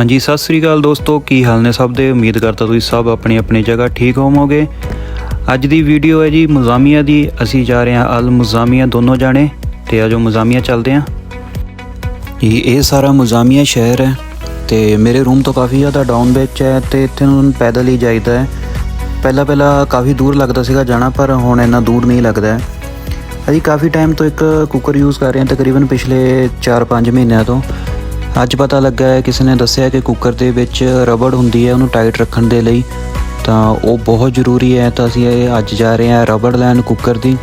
ਹਾਂਜੀ, ਸਤਿ ਸ੍ਰੀ ਅਕਾਲ ਦੋਸਤੋ, ਕੀ ਹਾਲ ਨੇ ਸਭ ਦੇ? ਉਮੀਦ ਕਰਦਾ ਤੁਸੀਂ ਸਭ ਆਪਣੀ ਆਪਣੀ ਜਗ੍ਹਾ ਠੀਕ ਹੋਵੋਗੇ। ਅੱਜ ਦੀ ਵੀਡੀਓ ਹੈ ਜੀ ਮੁਜ਼ਾਮੀਆ ਦੀ। ਅਸੀਂ ਜਾ ਰਹੇ ਹਾਂ ਅਲ ਮੁਜ਼ਾਮੀਆ ਦੋਨੋਂ ਜਾਣੇ ਤੇ ਆਜੋ ਮੁਜ਼ਾਮੀਆ ਚੱਲਦੇ ਹਾਂ। ਜੀ, ਇਹ ਸਾਰਾ ਮੁਜ਼ਾਮੀਆ ਸ਼ਹਿਰ ਹੈ ਤੇ ਮੇਰੇ ਰੂਮ ਤੋਂ ਕਾਫੀ ਜ਼ਿਆਦਾ ਡਾਊਨ ਵਿੱਚ ਹੈ ਤੇ ਇੱਥੇ ਨੂੰ ਪੈਦਲ ਹੀ ਜਾਈਦਾ ਹੈ। ਪਹਿਲਾਂ ਪਹਿਲਾਂ ਕਾਫੀ ਦੂਰ ਲੱਗਦਾ ਸੀਗਾ ਜਾਣਾ, ਪਰ ਹੁਣ ਇੰਨਾ ਦੂਰ ਨਹੀਂ ਲੱਗਦਾ ਹੈ। ਅਸੀਂ ਕਾਫੀ ਟਾਈਮ ਤੋਂ ਇੱਕ ਕੁੱਕਰ ਯੂਜ਼ ਕਰ ਰਹੇ ਹਾਂ ਤਕਰੀਬਨ ਪਿਛਲੇ 4-5 ਮਹੀਨਿਆਂ ਤੋਂ। ਅੱਜ ਪਤਾ ਲੱਗਾ ਹੈ, ਕਿਸੇ ਨੇ ਦੱਸਿਆ ਕਿ ਕੁੱਕਰ ਦੇ ਵਿੱਚ ਰਬੜ ਹੁੰਦੀ ਹੈ, ਉਹਨੂੰ ਟਾਈਟ ਰੱਖਣ ਦੇ ਲਈ। ਤਾਂ ਉਹ ਬਹੁਤ ਜ਼ਰੂਰੀ ਹੈ, ਤਾਂ ਅਸੀਂ ਇਹ ਅੱਜ ਜਾ ਰਹੇ ਹਾਂ ਰਬੜ ਲੈਣ ਕੁੱਕਰ ਦੀ।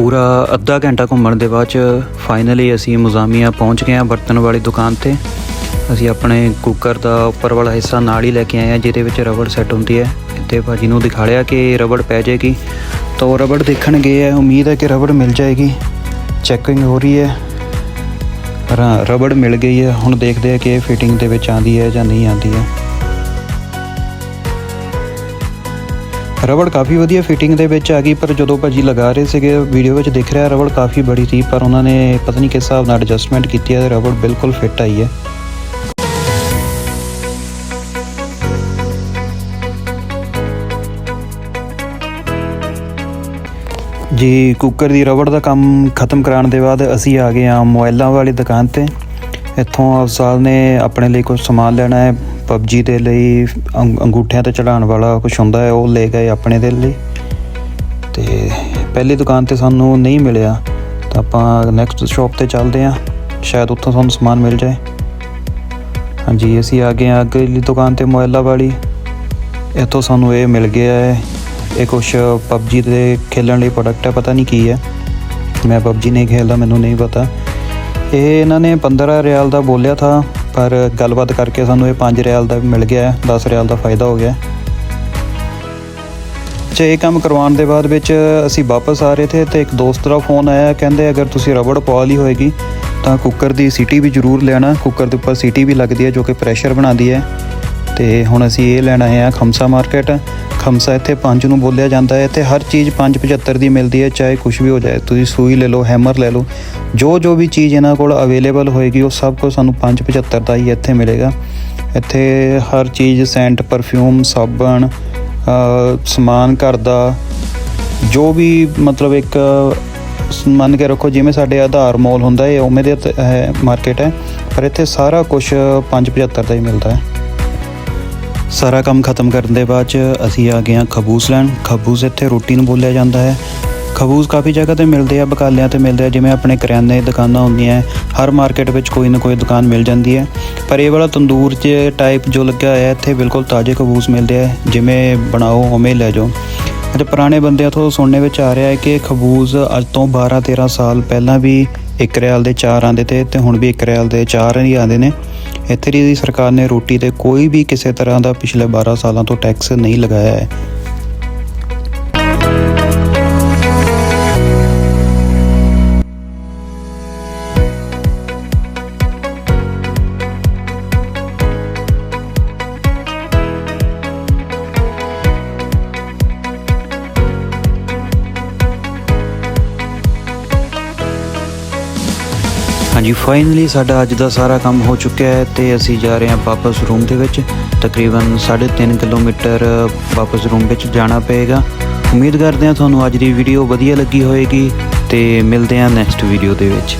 ਪੂਰਾ ਅੱਧਾ ਘੰਟਾ ਘੁੰਮਣ ਦੇ ਬਾਅਦ ਚ ਫਾਈਨਲੀ ਅਸੀਂ ਮੁਜ਼ਾਮੀਆ ਪਹੁੰਚ ਗਏ ਹਾਂ ਬਰਤਨ ਵਾਲੀ ਦੁਕਾਨ ਤੇ। ਅਸੀਂ ਆਪਣੇ ਕੁੱਕਰ ਦਾ ਉੱਪਰ ਵਾਲਾ ਹਿੱਸਾ ਨਾਲ ਹੀ ਲੈ ਕੇ ਆਏ ਹਾਂ, ਜਿਹਦੇ ਵਿੱਚ ਰਬੜ ਸੈੱਟ ਹੁੰਦੀ ਹੈ। ਇੱਥੇ ਭਾਜੀ ਨੂੰ ਦਿਖਾ ਲਿਆ ਕਿ ਰਬੜ ਪੈ ਜਾਏਗੀ। ਤਾਂ ਉਹ ਰਬੜ ਦੇਖਣ ਗਏ ਹੈ, ਉਮੀਦ ਹੈ ਕਿ ਰਬੜ ਮਿਲ ਜਾਏਗੀ। ਚੈਕਿੰਗ ਹੋ ਰਹੀ ਹੈ। ਰ- ਰਬੜ ਮਿਲ ਗਈ ਹੈ। ਹੁਣ ਦੇਖਦੇ ਆ ਕਿ ਇਹ ਫਿਟਿੰਗ ਦੇ ਵਿੱਚ ਆਂਦੀ ਹੈ ਜਾਂ ਨਹੀਂ ਆਂਦੀ ਹੈ। ਰਬੜ ਕਾਫੀ ਵਧੀਆ ਫਿਟਿੰਗ ਦੇ ਵਿੱਚ ਆ ਗਈ, ਪਰ ਜਦੋਂ ਭਾਜੀ ਲਗਾ ਰਹੇ ਸੀਗੇ ਵੀਡੀਓ ਵਿੱਚ ਦਿਖ ਰਿਹਾ ਰਬੜ ਕਾਫੀ ਬੜੀ ਸੀ, ਪਰ ਉਹਨਾਂ ਨੇ ਪਤਾ ਨਹੀਂ ਕਿਸ ਹਿਸਾਬ ਨਾਲ ਐਡਜਸਟਮੈਂਟ ਕੀਤੀ ਹੈ ਤੇ ਰਬੜ ਬਿਲਕੁਲ ਫਿੱਟ ਆਈ ਹੈ। ਜੀ ਕੁੱਕਰ ਦੀ ਰਬੜ ਦਾ ਕੰਮ ਖਤਮ ਕਰਾਉਣ ਦੇ ਬਾਅਦ ਅਸੀਂ ਆ ਗਏ ਹਾਂ ਮੋਬਾਈਲਾਂ ਵਾਲੀ ਦੁਕਾਨ ਤੇ। ਇੱਥੋਂ ਅਫਸਾਲ ਨੇ ਆਪਣੇ ਲਈ ਕੁਝ ਸਮਾਨ ਲੈਣਾ ਹੈ। ਪਬਜੀ ਦੇ ਲਈ ਅੰਗ- ਅੰਗੂਠਿਆਂ ਤੇ ਚੜਾਉਣ ਵਾਲਾ ਕੁਝ ਹੁੰਦਾ ਹੈ, ਉਹ ਲੈ ਗਏ ਆਪਣੇ ਦੇ ਲਈ। ਤੇ ਪਹਿਲੀ ਦੁਕਾਨ ਤੇ ਸਾਨੂੰ ਨਹੀਂ ਮਿਲਿਆ, ਤਾਂ ਆਪਾਂ ਨੈਕਸਟ ਸ਼ਾਪ ਤੇ ਚੱਲਦੇ ਹਾਂ। ਸ਼ਾਇਦ ਉੱਥੋਂ ਸਾਨੂੰ ਸਮਾਨ ਮਿਲ ਜਾਏ। ਹਾਂਜੀ, ਅਸੀਂ ਆ ਗਏ ਹਾਂ ਅਗਲੀ ਦੁਕਾਨ ਤੇ ਮੋਇਲਾ ਵਾਲੀ। ਇੱਥੋਂ ਸਾਨੂੰ ਇਹ ਮਿਲ ਗਿਆ ਹੈ, ਇਹ ਕੁਛ ਪਬਜੀ ਦੇ ਖੇਲਣ ਲਈ ਪ੍ਰੋਡਕਟ ਹੈ, ਪਤਾ ਨਹੀਂ ਕੀ ਹੈ। ਮੈਂ ਪਬਜੀ ਨਹੀਂ ਖੇਲਦਾ, ਮੈਨੂੰ ਨਹੀਂ ਪਤਾ। ਇਹ ਇਹਨਾਂ ਨੇ 15 ਰਿਆਲ ਦਾ ਬੋਲਿਆ ਥਾ। ਪਰ ਗੱਲਬਾਤ ਕਰਕੇ ਸਾਨੂੰ ਇਹ 5 ਰਿਆਲ ਦਾ ਮਿਲ ਗਿਆ ਹੈ 10 ਰਿਆਲ ਦਾ ਫਾਇਦਾ ਹੋ ਗਿਆ। ਚ ਇਹ ਕੰਮ ਕਰਵਾਉਣ ਦੇ ਬਾਅਦ ਵਿੱਚ ਅਸੀਂ ਵਾਪਸ ਆ ਰਹੇ ਥੇ ਤੇ ਇੱਕ ਦੋਸਤ ਦਾ ਫੋਨ ਆਇਆ, ਕਹਿੰਦੇ ਅਗਰ ਤੁਸੀਂ ਰਬੜ ਪਾ ਲਈ ਹੋਏਗੀ, ਤਾਂ ਕੁੱਕਰ ਦੀ ਸੀਟੀ ਵੀ ਜ਼ਰੂਰ ਲੈਣਾ ਕੁੱਕਰ ਦੇ ਉੱਪਰ ਸੀਟੀ ਵੀ ਲੱਗਦੀ ਹੈ ਜੋ ਕਿ ਪ੍ਰੈਸ਼ਰ ਬਣਾਉਂਦੀ ਹੈ। ਤੇ ਹੁਣ ਅਸੀਂ ਇਹ ਲੈਣ ਆਏ ਹਾਂ ਖਮਸਾ ਮਾਰਕੀਟ। ਖਮਸਾ ਇੱਥੇ 5 ਨੂੰ ਬੋਲਿਆ ਜਾਂਦਾ ਹੈ ਇੱਥੇ ਹਰ ਚੀਜ਼ 5.75 ਦੀ ਮਿਲਦੀ ਹੈ, ਚਾਹੇ ਕੁਝ ਵੀ ਹੋ ਜਾਏ, ਤੁਸੀਂ ਸੂਈ ਲੈ ਲਓ, ਹੈਮਰ ਲੈ ਲਓ, ਜੋ ਜੋ ਵੀ ਚੀਜ਼ ਇਹਨਾਂ ਕੋਲ ਅਵੇਲੇਬਲ ਹੋਏਗੀ, ਉਹ ਸਭ ਕੁਝ ਸਾਨੂੰ 5.75 ਦਾ ਹੀ ਇੱਥੇ ਮਿਲੇਗਾ। ਇੱਥੇ ਹਰ ਚੀਜ਼ ਸੈਂਟ ਪਰਫਿਊਮ ਸਾਬਣ ਸਮਾਨ, ਘਰ ਦਾ, ਜੋ ਵੀ ਮਤਲਬ ਇੱਕ, ਮੰਨ ਕੇ ਰੱਖੋ ਜਿਵੇਂ ਸਾਡੇ ਆਧਾਰ ਮੋਲ ਹੁੰਦਾ ਹੈ, ਉਵੇਂ ਦੇ ਹੈ ਮਾਰਕੀਟ ਹੈ, ਪਰ ਇੱਥੇ ਸਾਰਾ ਕੁਝ 5.75 ਦਾ ਹੀ ਮਿਲਦਾ ਹੈ। ਸਾਰਾ ਕੰਮ ਖਤਮ ਕਰਨ ਦੇ ਬਾਅਦ ਚ ਅਸੀਂ ਆ ਗਏ ਹਾਂ ਖਬੂਸ ਲੈਣ। ਖਬੂਸ ਇੱਥੇ ਰੋਟੀ ਨੂੰ ਬੋਲਿਆ ਜਾਂਦਾ ਹੈ। ਖਬੂਸ ਕਾਫੀ ਜਗ੍ਹਾ ਤੇ ਮਿਲਦੇ ਆ, ਬਕਾਲਿਆਂ ਤੇ ਮਿਲਦੇ ਆ, ਜਿਵੇਂ ਆਪਣੇ ਕਰਿਆਨੇ ਦੁਕਾਨਾਂ ਹੁੰਦੀਆਂ ਹਰ ਮਾਰਕੀਟ ਵਿੱਚ ਕੋਈ ਨਾ ਕੋਈ ਦੁਕਾਨ ਮਿਲ ਜਾਂਦੀ ਹੈ। ਪਰ ਇਹ ਵਾਲਾ ਤੰਦੂਰ 'ਚ ਟਾਈਪ ਜੋ ਲੱਗਿਆ ਹੋਇਆ ਇੱਥੇ ਬਿਲਕੁਲ ਤਾਜ਼ੇ ਖਬੂਸ ਮਿਲਦੇ ਆ। ਜਿਵੇਂ ਬਣਾਓ, ਉਵੇਂ ਲੈ ਜਾਓ। ਅਤੇ ਪੁਰਾਣੇ ਬੰਦਿਆਂ ਤੋਂ ਸੁਣਨੇ ਵਿੱਚ ਆ ਰਿਹਾ ਹੈ ਕਿ ਖਬੂਜ਼ ਅੱਜ ਤੋਂ 12-13 ਸਾਲ ਪਹਿਲਾਂ ਵੀ 1 ਰਿਆਲ ਦੇ 4 ਆਉਂਦੇ ਤੇ ਤੇ ਹੁਣ ਵੀ 1 ਰਿਆਲ ਦੇ 4 ਹੀ ਆਉਂਦੇ ਨੇ। ਇੱਥੇ ਦੀ ਸਰਕਾਰ ਨੇ ਰੋਟੀ ਤੇ ਕੋਈ ਵੀ ਕਿਸੇ ਤਰ੍ਹਾਂ ਦਾ ਪਿਛਲੇ 12 ਸਾਲਾਂ ਤੋਂ ਟੈਕਸ ਨਹੀਂ ਲਗਾਇਆ ਹੈ। ਹਾਂਜੀ ਫਾਈਨਲੀ ਸਾਡਾ ਅੱਜ ਦਾ ਸਾਰਾ ਕੰਮ ਹੋ ਚੁੱਕਿਆ ਹੈ ਤੇ ਅਸੀਂ ਜਾ ਰਹੇ ਹਾਂ ਵਾਪਸ ਰੂਮ ਦੇ ਵਿੱਚ। ਤਕਰੀਬਨ 3.5 ਕਿਲੋਮੀਟਰ ਵਾਪਸ ਰੂਮ ਵਿੱਚ ਜਾਣਾ ਪਏਗਾ। ਉਮੀਦ ਕਰਦੇ ਹਾਂ ਤੁਹਾਨੂੰ ਅੱਜ ਦੀ ਵੀਡੀਓ ਵਧੀਆ ਲੱਗੀ ਹੋਵੇਗੀ ਤੇ ਮਿਲਦੇ ਹਾਂ ਨੈਕਸਟ ਵੀਡੀਓ ਦੇ ਵਿੱਚ।